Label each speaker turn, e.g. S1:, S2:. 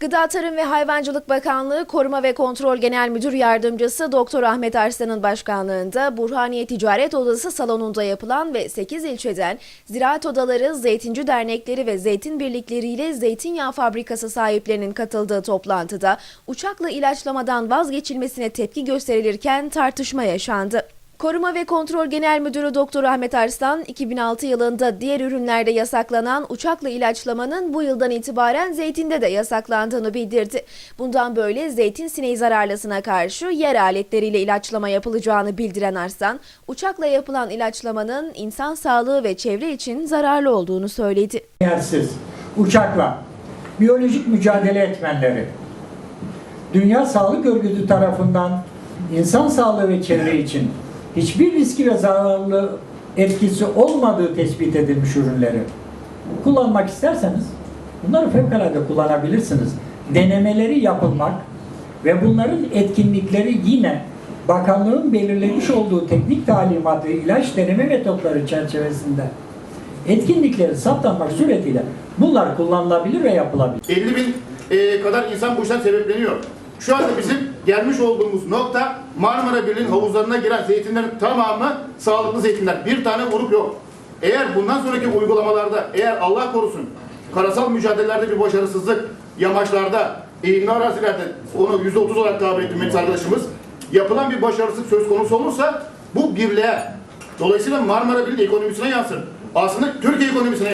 S1: Gıda Tarım ve Hayvancılık Bakanlığı Koruma ve Kontrol Genel Müdür Yardımcısı Doktor Ahmet Arslan'ın başkanlığında Burhaniye Ticaret Odası salonunda yapılan ve 8 ilçeden ziraat odaları, zeytinci dernekleri ve zeytin birlikleriyle zeytinyağı fabrikası sahiplerinin katıldığı toplantıda uçakla ilaçlamadan vazgeçilmesine tepki gösterilirken tartışma yaşandı. Koruma ve Kontrol Genel Müdürü Doktor Ahmet Arslan, 2006 yılında diğer ürünlerde yasaklanan uçakla ilaçlamanın bu yıldan itibaren zeytinde de yasaklandığını bildirdi. Bundan böyle zeytin sineği zararlısına karşı yer aletleriyle ilaçlama yapılacağını bildiren Arslan, uçakla yapılan ilaçlamanın insan sağlığı ve çevre için zararlı olduğunu söyledi.
S2: yersiz uçakla biyolojik mücadele etmenleri Dünya Sağlık Örgütü tarafından insan sağlığı ve çevre için hiçbir riski ve zararlı etkisi olmadığı tespit edilmiş ürünleri kullanmak isterseniz bunları fevkalade kullanabilirsiniz. Denemeleri yapılmak ve bunların etkinlikleri yine bakanlığın belirlemiş olduğu teknik talimatı ilaç deneme metotları çerçevesinde etkinlikleri saptanmak suretiyle bunlar kullanılabilir ve yapılabilir.
S3: 50 bin e, kadar insan bu işten sebepleniyor. Şu anda bizim gelmiş olduğumuz nokta Marmara Birliği'nin havuzlarına giren zeytinlerin tamamı sağlıklı zeytinler. Bir tane grup yok. Eğer bundan sonraki uygulamalarda, eğer Allah korusun karasal mücadelelerde bir başarısızlık, yamaçlarda, eğimli arazilerde onu %30 olarak tabir ettiğimiz arkadaşımız yapılan bir başarısızlık söz konusu olursa bu birliğe dolayısıyla Marmara Birliği ekonomisine yansır. Aslında Türkiye ekonomisine